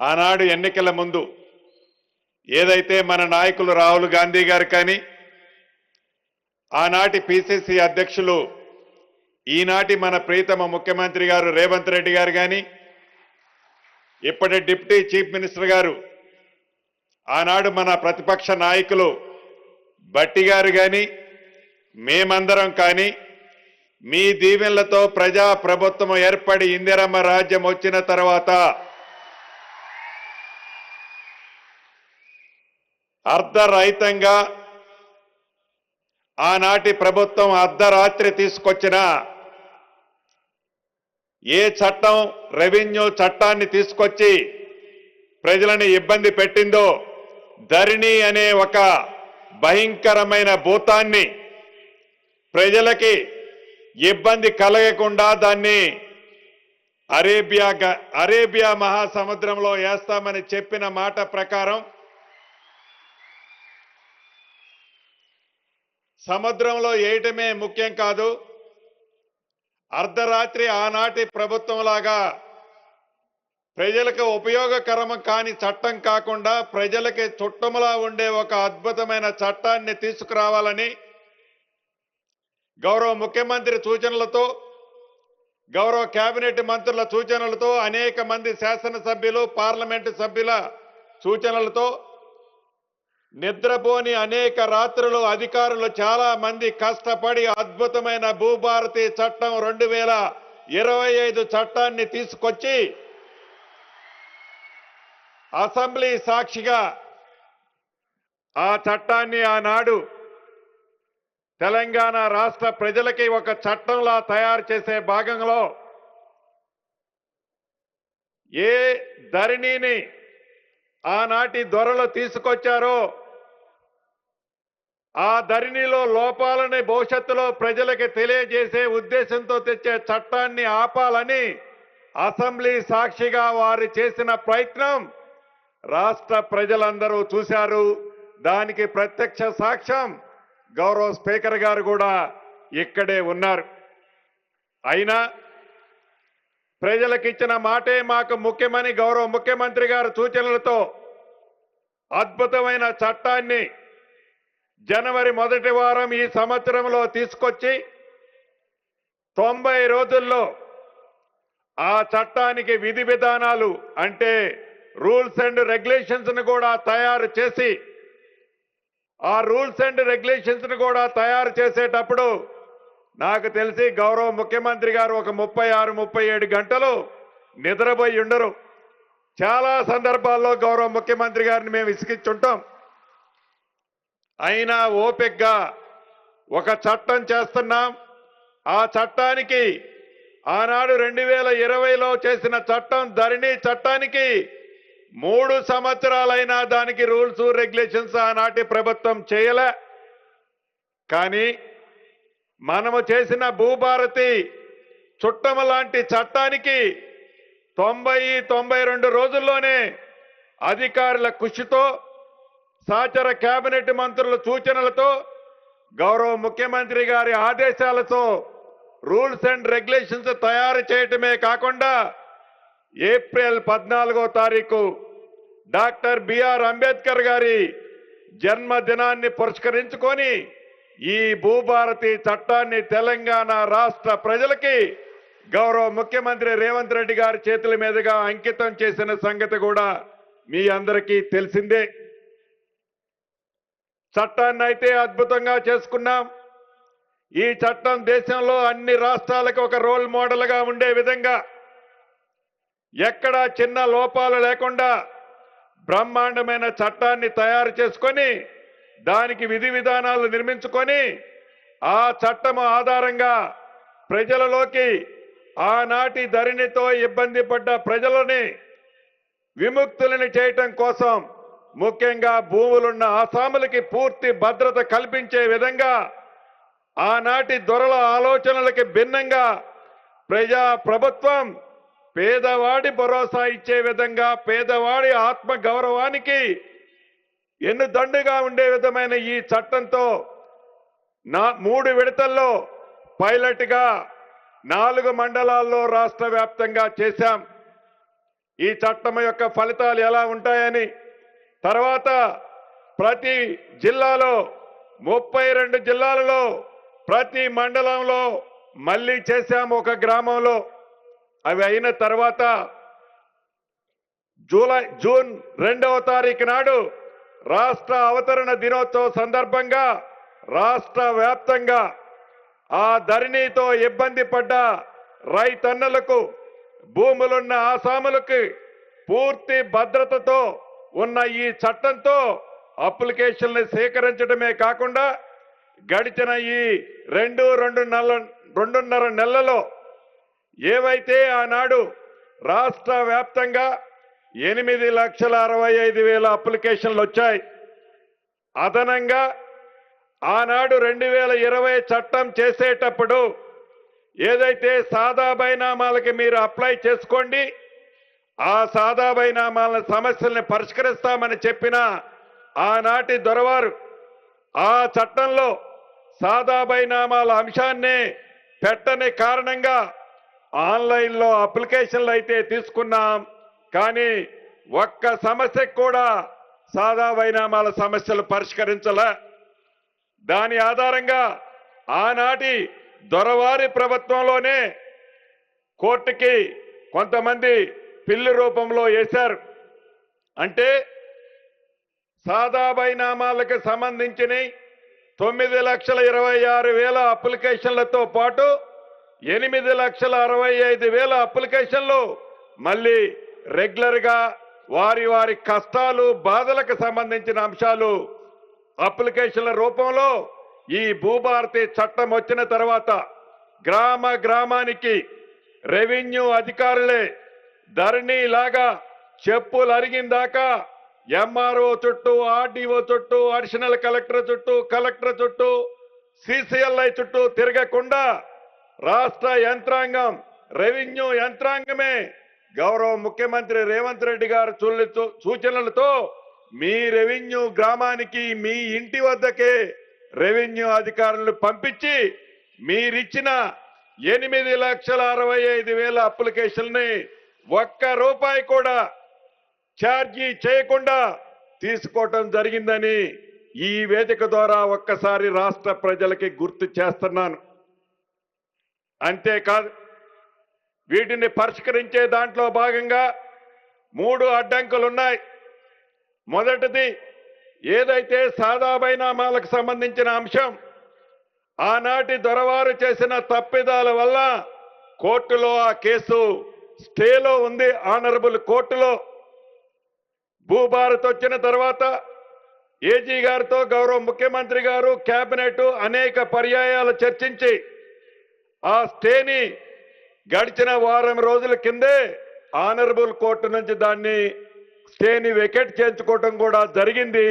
ఆనాడు ఎన్నికల ముందు ఏదైతే మన నాయకులు రాహుల్ గాంధీ గారు కానీ ఆనాటి పిసిసి అధ్యక్షులు ఈనాటి మన ప్రీతమ ముఖ్యమంత్రి గారు రేవంత్ రెడ్డి గారు కానీ ఇప్పటి డిప్యూటీ చీఫ్ మినిస్టర్ గారు ఆనాడు మన ప్రతిపక్ష నాయకులు బట్టి గారు కానీ మేమందరం కానీ మీ దీవెనలతో ప్రజా ప్రభుత్వం ఏర్పడి ఇందిరమ్మ రాజ్యం వచ్చిన తర్వాత అర్ధరహితంగా ఆనాటి ప్రభుత్వం అర్ధరాత్రి తీసుకొచ్చిన ఏ చట్టం రెవెన్యూ చట్టాన్ని తీసుకొచ్చి ప్రజలను ఇబ్బంది పెట్టిందో ధరణి అనే ఒక భయంకరమైన భూతాన్ని ప్రజలకి ఇబ్బంది కలగకుండా దాన్ని అరేబియా అరేబియా మహాసముద్రంలో వేస్తామని చెప్పిన మాట ప్రకారం సముద్రంలో వేయటమే ముఖ్యం కాదు. అర్ధరాత్రి ఆనాటి ప్రభుత్వంలాగా ప్రజలకు ఉపయోగకరం కాని చట్టం కాకుండా ప్రజలకి చుట్టములా ఉండే ఒక అద్భుతమైన చట్టాన్ని తీసుకురావాలని గౌరవ ముఖ్యమంత్రి సూచనలతో గౌరవ కేబినెట్ మంత్రుల సూచనలతో అనేక మంది శాసనసభ్యులు పార్లమెంటు సభ్యుల సూచనలతో నిద్రపోని అనేక రాత్రులు అధికారులు చాలా మంది కష్టపడి అద్భుతమైన భూభారతి చట్టం రెండు వేల ఇరవై ఐదు చట్టాన్ని తీసుకొచ్చి అసెంబ్లీ సాక్షిగా ఆ చట్టాన్ని ఆనాడు తెలంగాణ రాష్ట్ర ప్రజలకి ఒక చట్టంలా తయారు చేసే భాగంలో ఏ ధరణిని ఆనాటి దొరలు తీసుకొచ్చారో ఆ ధరణిలో లోపాలని భవిష్యత్తులో ప్రజలకు తెలియజేసే ఉద్దేశంతో తెచ్చే చట్టాన్ని ఆపాలని అసెంబ్లీ సాక్షిగా వారు చేసిన ప్రయత్నం రాష్ట్ర ప్రజలందరూ చూశారు. దానికి ప్రత్యక్ష సాక్ష్యం గౌరవ స్పీకర్ గారు కూడా ఇక్కడే ఉన్నారు. అయినా ప్రజలకు ఇచ్చిన మాటే మాకు ముఖ్యమని గౌరవ ముఖ్యమంత్రి గారు సూచనలతో అద్భుతమైన చట్టాన్ని జనవరి మొదటి వారం ఈ సంవత్సరంలో తీసుకొచ్చి తొంభై రోజుల్లో ఆ చట్టానికి విధి విధానాలు అంటే రూల్స్ అండ్ రెగ్యులేషన్స్ను కూడా తయారు చేసి ఆ రూల్స్ అండ్ రెగ్యులేషన్స్ను కూడా తయారు చేసేటప్పుడు నాకు తెలిసి గౌరవ ముఖ్యమంత్రి గారు ఒక ముప్పై ఆరు ముప్పై ఏడు గంటలు నిద్రపోయి ఉండరు. చాలా సందర్భాల్లో గౌరవ ముఖ్యమంత్రి గారిని మేము ఇసుకిచ్చుంటాం అయినా ఓపికగా ఒక చట్టం చేస్తున్నాం. ఆ చట్టానికి ఆనాడు రెండు వేల ఇరవైలో చేసిన చట్టం ధరణి చట్టానికి మూడు సంవత్సరాలైనా దానికి రూల్స్ రెగ్యులేషన్స్ ఆనాటి ప్రభుత్వం చేయలే. కానీ మనము చేసిన భూభారతి చుట్టము లాంటి చట్టానికి తొంభై తొంభై రెండు రోజుల్లోనే అధికారుల కృషితో సహచర కేబినెట్ మంత్రుల సూచనలతో గౌరవ ముఖ్యమంత్రి గారి ఆదేశాలతో రూల్స్ అండ్ రెగ్యులేషన్స్ తయారు చేయటమే కాకుండా ఏప్రిల్ పద్నాలుగో తారీఖు డాక్టర్ బిఆర్ అంబేద్కర్ గారి జన్మదినాన్ని పురస్కరించుకొని ఈ భూభారతి చట్టాన్ని తెలంగాణ రాష్ట్ర ప్రజలకి గౌరవ ముఖ్యమంత్రి రేవంత్ రెడ్డి గారి చేతుల మీదుగా అంకితం చేసిన సంగతి కూడా మీ అందరికీ తెలిసిందే. చట్టాన్ని అయితే అద్భుతంగా చేసుకున్నాం. ఈ చట్టం దేశంలో అన్ని రాష్ట్రాలకు ఒక రోల్ మోడల్గా ఉండే విధంగా ఎక్కడా చిన్న లోపాలు లేకుండా బ్రహ్మాండమైన చట్టాన్ని తయారు చేసుకొని దానికి విధి విధానాలు నిర్మించుకొని ఆ చట్టం ఆధారంగా ప్రజలలోకి ఆనాటి ధరణితో ఇబ్బంది పడ్డ ప్రజలని విముక్తులని చేయటం కోసం ముఖ్యంగా భూములున్న అసాములకి పూర్తి భద్రత కల్పించే విధంగా ఆనాటి దొరల ఆలోచనలకి భిన్నంగా ప్రజా ప్రభుత్వం పేదవాడి భరోసా ఇచ్చే విధంగా పేదవాడి ఆత్మ గౌరవానికి ఎన్ను దండుగా ఉండే విధమైన ఈ చట్టంతో నా మూడు విడతల్లో పైలట్గా నాలుగు మండలాల్లో రాష్ట్ర వ్యాప్తంగా చేశాం. ఈ చట్టం యొక్క ఫలితాలు ఎలా ఉంటాయని తర్వాత ప్రతి జిల్లాలో ముప్పై రెండు జిల్లాలలో ప్రతి మండలంలో మళ్ళీ చేశాము ఒక గ్రామంలో. అవి అయిన తర్వాత జూలై జూన్ రెండవ తారీఖు నాడు రాష్ట్ర అవతరణ దినోత్సవ సందర్భంగా రాష్ట్ర వ్యాప్తంగా ఆ ధరణితో ఇబ్బంది పడ్డ రైతన్నలకు భూములున్న ఆసాములకి పూర్తి భద్రతతో ఉన్న ఈ చట్టంతో అప్లికేషన్లు సేకరించడమే కాకుండా గడిచిన ఈ రెండు రెండు నెల రెండున్నర నెలలో ఏవైతే ఆనాడు రాష్ట్ర వ్యాప్తంగా ఎనిమిది లక్షల అరవై ఐదు వేల అప్లికేషన్లు వచ్చాయి అదనంగా ఆనాడు రెండు వేల ఇరవై చట్టం చేసేటప్పుడు ఏదైతే సాదా బైనామాలకి మీరు అప్లై చేసుకోండి ఆ సాదా బైనామాల సమస్యల్ని పరిష్కరిస్తామని చెప్పిన ఆనాటి దొరవారు ఆ చట్టంలో సాదా బైనామాల అంశాన్ని పెట్టని కారణంగా ఆన్లైన్లో అప్లికేషన్లు అయితే తీసుకున్నాం. కానీ ఒక్క సమస్యకు కూడా సాదా బైనామాల సమస్యలు పరిష్కరించలే. దాని ఆధారంగా ఆనాటి దొరవారి ప్రభుత్వంలోనే కోర్టుకి కొంతమంది పిల్లి రూపంలో వేశారు. అంటే సాదాబై నామాలకు సంబంధించిన తొమ్మిది లక్షల ఇరవై ఆరు వేల అప్లికేషన్లతో పాటు ఎనిమిది లక్షల అరవై ఐదు వేల అప్లికేషన్లు మళ్ళీ రెగ్యులర్గా వారి వారి కష్టాలు బాధలకు సంబంధించిన అంశాలు అప్లికేషన్ల రూపంలో ఈ భూభారతి చట్టం వచ్చిన తర్వాత గ్రామ గ్రామానికి రెవెన్యూ అధికారులే ధరణి లాగా చెప్పులు అరిగిందాకా ఎంఆర్ఓ చుట్టూ ఆర్డీఓ చుట్టూ అడిషనల్ కలెక్టర్ చుట్టూ కలెక్టర్ చుట్టూ సిసిఎల్ఐ చుట్టూ తిరగకుండా రాష్ట్ర యంత్రాంగం రెవెన్యూ యంత్రాంగమే గౌరవ ముఖ్యమంత్రి రేవంత్ రెడ్డి గారు చూ సూచనలతో మీ రెవెన్యూ గ్రామానికి మీ ఇంటి వద్దకే రెవెన్యూ అధికారులను పంపించి మీరిచ్చిన ఎనిమిది లక్షల అరవై ఐదు వేల అప్లికేషన్ని ఒక్క రూపాయి కూడా ఛార్జీ చేయకుండా తీసుకోవటం జరిగిందని ఈ వేదిక ద్వారా ఒక్కసారి రాష్ట్ర ప్రజలకి గుర్తు చేస్తున్నాను. అంతేకాదు వీటిని పరిష్కరించే దాంట్లో భాగంగా మూడు అడ్డంకులున్నాయి. మొదటిది ఏదైతే సాదా బైనామాలకు సంబంధించిన అంశం ఆనాటి దొరవారు చేసిన తప్పిదాల వల్ల కోర్టులో ఆ కేసు స్టేలో ఉంది ఆనరబుల్ కోర్టులో. భూభారత్ వచ్చిన తర్వాత ఏజీ గారితో గౌరవ ముఖ్యమంత్రి గారు కేబినెట్ అనేక పర్యాయాలు చర్చించి ఆ స్టేని గడిచిన వారం రోజుల కిందే ఆనరబుల్ కోర్టు నుంచి దాన్ని స్టేని వెకెట్ చేయించుకోవటం కూడా జరిగింది.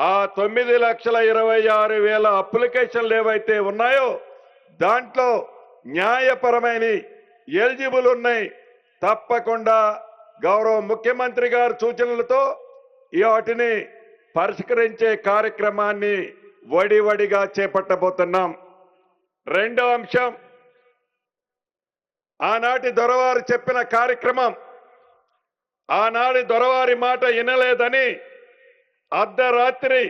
ఆ తొమ్మిది లక్షల ఇరవై ఆరు వేల అప్లికేషన్లు ఏవైతే ఉన్నాయో దాంట్లో న్యాయపరమైన ఎలిజిబుల్ ఉన్నాయి. తప్పకుండా గౌరవ ముఖ్యమంత్రి గారి సూచనలతో ఈ వాటిని పరిష్కరించే కార్యక్రమాన్ని వడివడిగా చేపట్టబోతున్నాం. రెండో అంశం ఆనాటి దొరవారు చెప్పిన కార్యక్రమం. ఆనాటి దొరవారి మాట వినలేదని అర్ధరాత్రి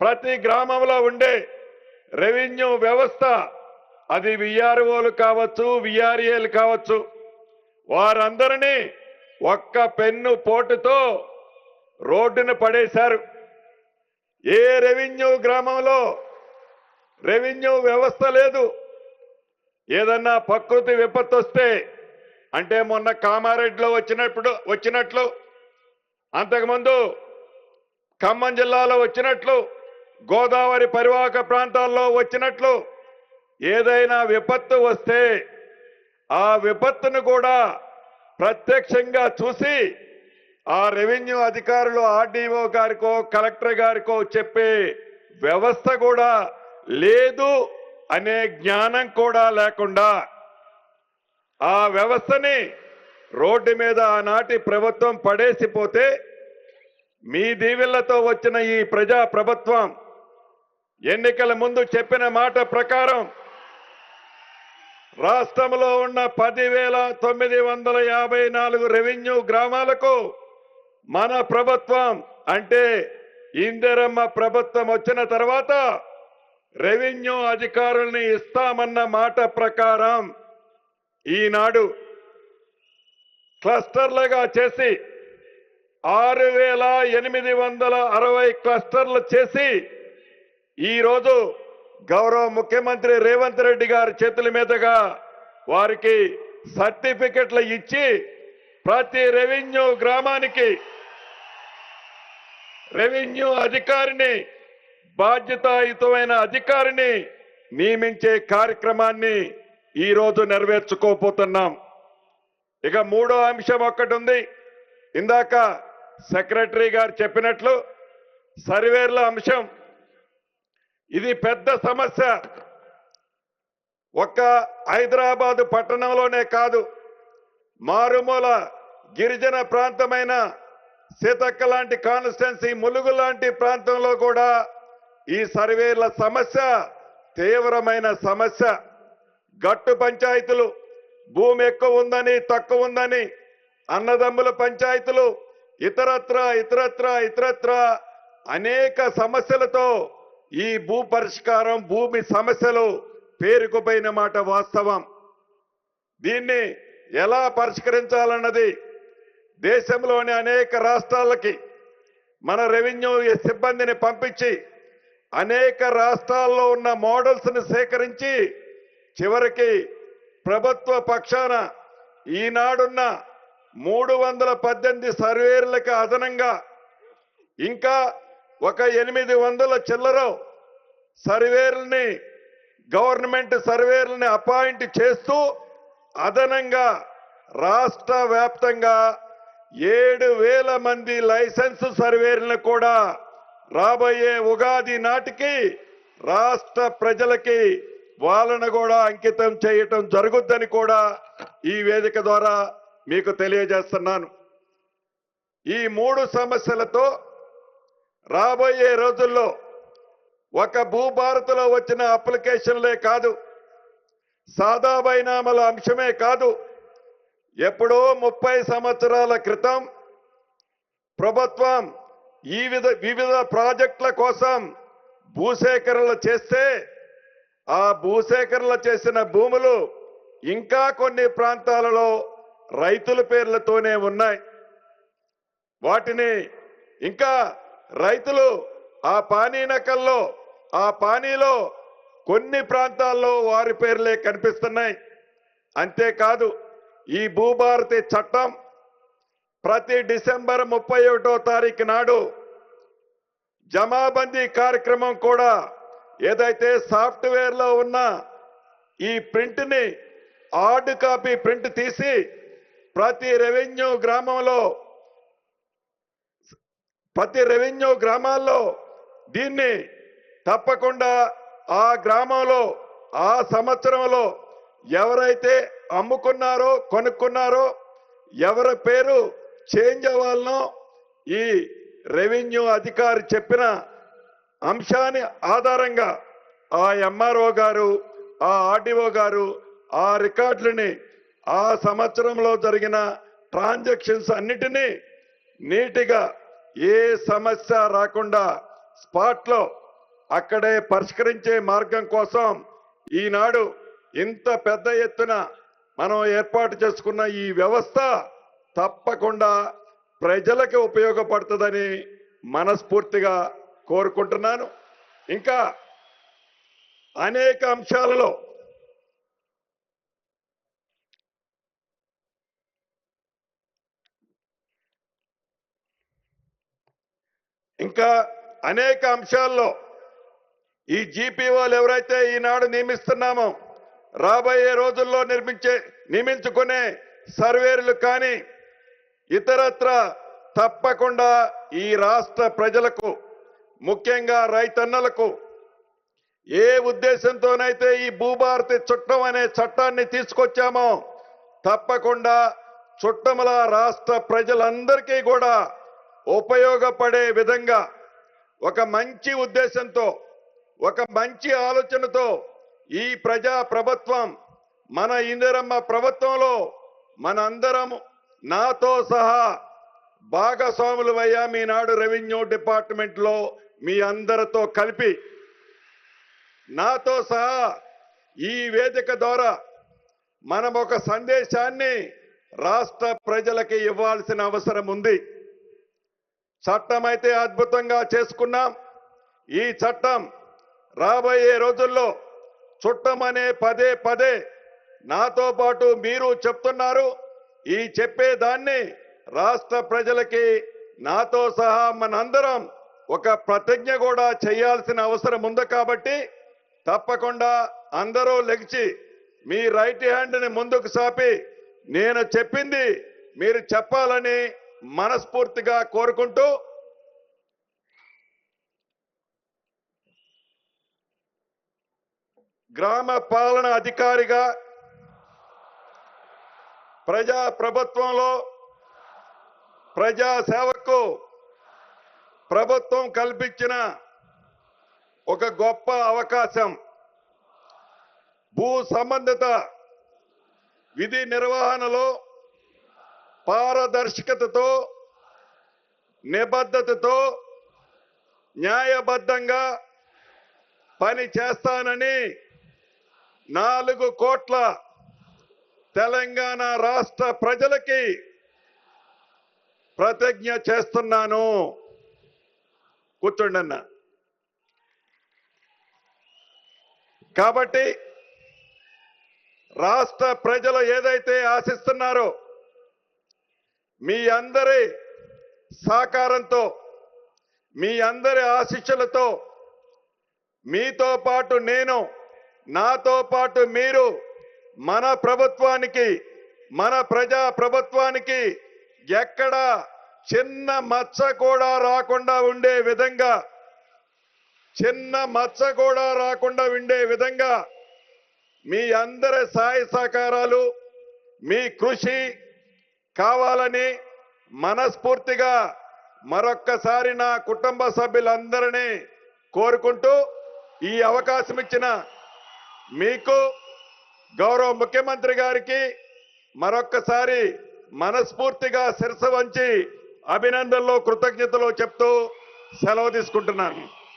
ప్రతి గ్రామంలో ఉండే రెవెన్యూ వ్యవస్థ అది విఆర్ఓలు కావచ్చు విఆర్ఏలు కావచ్చు వారందరినీ ఒక్క పెన్ను పోటుతో రోడ్డును పడేశారు. ఏ రెవెన్యూ గ్రామంలో రెవెన్యూ వ్యవస్థ లేదు. ఏదన్నా ప్రకృతి విపత్తు వస్తే అంటే మొన్న కామారెడ్డిలో వచ్చినప్పుడు వచ్చినట్లు అంతకుముందు ఖమ్మం జిల్లాలో వచ్చినట్లు గోదావరి పరివాహక ప్రాంతాల్లో వచ్చినట్లు ఏదైనా విపత్తు వస్తే ఆ విపత్తును కూడా ప్రత్యక్షంగా చూసి ఆ రెవెన్యూ అధికారులు ఆర్డీఓ గారికో కలెక్టర్ గారికో చెప్పే వ్యవస్థ కూడా లేదు అనే జ్ఞానం కూడా లేకుండా ఆ వ్యవస్థని రోడ్డు మీద ఆనాటి ప్రభుత్వం పడేసిపోతే మీ దీవెళ్ళతో వచ్చిన ఈ ప్రజా ప్రభుత్వం ఎన్నికల ముందు చెప్పిన మాట ప్రకారం రాష్ట్రంలో ఉన్న పదివేల తొమ్మిది వందల యాభై నాలుగు రెవెన్యూ గ్రామాలకు మన ప్రభుత్వం అంటే ఇందిరమ్మ ప్రభుత్వం వచ్చిన తర్వాత రెవెన్యూ అధికారుల్ని ఇస్తామన్న మాట ప్రకారం ఈనాడు క్లస్టర్లుగా చేసి ఆరు వేల ఎనిమిది వందల అరవై క్లస్టర్లు చేసి ఈరోజు గౌరవ ముఖ్యమంత్రి రేవంత్ రెడ్డి గారి చేతుల మీదుగా వారికి సర్టిఫికెట్లు ఇచ్చి ప్రతి రెవెన్యూ గ్రామానికి రెవెన్యూ అధికారిని బాధ్యతాయుతమైన అధికారిని నియమించే కార్యక్రమాన్ని ఈరోజు నెరవేర్చుకోపోతున్నాం ఇక మూడో అంశం ఒక్కటి ఉంది ఇందాక సెక్రటరీ గారు చెప్పినట్లు సర్వేర్ల అంశం ఇది పెద్ద సమస్య. ఒక్క హైదరాబాదు పట్టణంలోనే కాదు మారుమూల గిరిజన ప్రాంతమైన సీతక్క లాంటి కాన్స్టిట్యున్సీ ములుగు లాంటి ప్రాంతంలో కూడా ఈ సర్వేల సమస్య తీవ్రమైన సమస్య. గట్టు పంచాయతీలు భూమి ఎక్కువ ఉందని తక్కువ ఉందని అన్నదమ్ముల పంచాయతీలు ఇతరత్ర ఇతరత్ర ఇతరత్ర అనేక సమస్యలతో ఈ భూ పరిష్కారం భూమి సమస్యలు పేరుకుపోయిన మాట వాస్తవం. దీన్ని ఎలా పరిష్కరించాలన్నది దేశంలోని అనేక రాష్ట్రాలకి మన రెవెన్యూ సిబ్బందిని పంపించి అనేక రాష్ట్రాల్లో ఉన్న మోడల్స్ని సేకరించి చివరికి ప్రభుత్వ పక్షాన ఈనాడున్న మూడు వందల పద్దెనిమిది సర్వేర్లకు అదనంగా ఇంకా ఒక ఎనిమిది వందల చిల్లర సర్వేర్ని గవర్నమెంట్ సర్వేర్లని అపాయింట్ చేస్తూ అదనంగా రాష్ట్ర వ్యాప్తంగా ఏడు వేల మంది లైసెన్స్ సర్వేర్లను కూడా రాబోయే ఉగాది నాటికి రాష్ట్ర ప్రజలకి వాళ్ళను కూడా అంకితం చేయటం జరుగుద్దని కూడా ఈ వేదిక ద్వారా మీకు తెలియజేస్తున్నాను. ఈ మూడు సమస్యలతో రాబోయే రోజుల్లో ఒక భూభారతిలో వచ్చిన అప్లికేషన్లే కాదు సాదా బైనామల అంశమే కాదు ఎప్పుడో ముప్పై సంవత్సరాల క్రితం ప్రభుత్వం ఈ విధ వివిధ ప్రాజెక్టుల కోసం భూసేకరణలు చేస్తే ఆ భూసేకరణలు చేసిన భూములు ఇంకా కొన్ని ప్రాంతాలలో రైతుల పేర్లతోనే ఉన్నాయి. వాటిని ఇంకా రైతులు ఆ పానీ నకల్లో ఆ పానీలో కొన్ని ప్రాంతాల్లో వారి పేర్లే కనిపిస్తున్నాయి. అంతేకాదు ఈ భూభారతి చట్టం ప్రతి డిసెంబర్ ముప్పై ఒకటో తారీఖు నాడు జమాబందీ కార్యక్రమం కూడా ఏదైతే సాఫ్ట్వేర్లో ఉన్న ఈ ప్రింట్ని హార్డ్ కాపీ ప్రింట్ తీసి ప్రతి రెవెన్యూ గ్రామంలో ప్రతి రెవెన్యూ గ్రామాల్లో దీన్ని తప్పకుండా ఆ గ్రామంలో ఆ సంవత్సరంలో ఎవరైతే అమ్ముకున్నారో కొనుక్కున్నారో ఎవరి పేరు చేంజ్ అవ్వాలనో ఈ రెవెన్యూ అధికారి చెప్పిన అంశాన్ని ఆధారంగా ఆ ఎంఆర్ఓ గారు ఆ ఆర్డీఓ గారు ఆ రికార్డులని ఆ సంవత్సరంలో జరిగిన ట్రాన్సాక్షన్స్ అన్నిటినీ నీటిగా ఏ సమస్య రాకుండా స్పాట్లో అక్కడే పరిష్కరించే మార్గం కోసం ఈనాడు ఇంత పెద్ద ఎత్తున మనం ఏర్పాటు చేసుకున్న ఈ వ్యవస్థ తప్పకుండా ప్రజలకు ఉపయోగపడుతుందని మనస్ఫూర్తిగా కోరుకుంటున్నాను. ఇంకా అనేక అంశాలలో ఇంకా అనేక అంశాల్లో ఈ జీపీఓలు ఎవరైతే ఈనాడు నియమిస్తున్నామో రాబోయే రోజుల్లో నిర్మించే నియమించుకునే సర్వేరులు కానీ ఇతరత్ర తప్పకుండా ఈ రాష్ట్ర ప్రజలకు ముఖ్యంగా రైతన్నలకు ఏ ఉద్దేశంతోనైతే ఈ భూభారతి చుట్టం అనే చట్టాన్ని తీసుకొచ్చామో తప్పకుండా చుట్టముల రాష్ట్ర ప్రజలందరికీ కూడా ఉపయోగపడే విధంగా ఒక మంచి ఉద్దేశంతో ఒక మంచి ఆలోచనతో ఈ ప్రజా ప్రభుత్వం మన ఇందిరమ్మ ప్రభుత్వంలో మనందరం నాతో సహా భాగస్వాములు అయ్యా మీనాడు రెవెన్యూ డిపార్ట్మెంట్లో మీ అందరితో కలిపి నాతో సహా ఈ వేదిక ద్వారా మనం ఒక సందేశాన్ని రాష్ట్ర ప్రజలకి ఇవ్వాల్సిన అవసరం ఉంది. చట్టం అయితే అద్భుతంగా చేసుకున్నాం. ఈ చట్టం రాబోయే రోజుల్లో చుట్టమనే పదే పదే నాతో పాటు మీరు చెప్తున్నారు. ఈ చెప్పేదాన్ని రాష్ట్ర ప్రజలకి నాతో సహా మనందరం ఒక ప్రతిజ్ఞ కూడా చేయాల్సిన అవసరం ఉంది కాబట్టి తప్పకుండా అందరూ లెగిచి మీ రైట్ హ్యాండ్ని ముందుకు సాపి. నేను చెప్పింది మీరు చెప్పాలని మనస్ఫూర్తిగా కోరుకుంటూ గ్రామ పాలన అధికారిగా ప్రజా ప్రభుత్వంలో ప్రజా సేవకు ప్రభుత్వం కల్పించిన ఒక గొప్ప అవకాశం. భూ సంబంధిత విధి నిర్వహణలో పారదర్శకతతో నిబద్ధతతో న్యాయబద్ధంగా పని చేస్తానని నాలుగు కోట్ల తెలంగాణ రాష్ట్ర ప్రజలకి ప్రతిజ్ఞ చేస్తున్నాను. కూర్చోండి అన్న. కాబట్టి రాష్ట్ర ప్రజలు ఏదైతే ఆశిస్తున్నారో మీ అందరి సహకారంతో మీ అందరి ఆశీస్సులతో మీతో పాటు నేను నాతో పాటు మీరు మన ప్రభుత్వానికి మన ప్రజా ప్రభుత్వానికి ఎక్కడ చిన్న మచ్చ కూడా రాకుండా ఉండే విధంగా చిన్న మచ్చ కూడా రాకుండా ఉండే విధంగా మీ అందరి సహాయ సహకారాలు మీ కృషి కావాలని మనస్ఫూర్తిగా మరొక్కసారి నా కుటుంబ సభ్యులందరినీ కోరుకుంటూ ఈ అవకాశం ఇచ్చిన మీకు గౌరవ ముఖ్యమంత్రి గారికి మరొక్కసారి మనస్ఫూర్తిగా శిరస వంచి అభినందనలు కృతజ్ఞతలు చెప్తూ సెలవు తీసుకుంటున్నాను.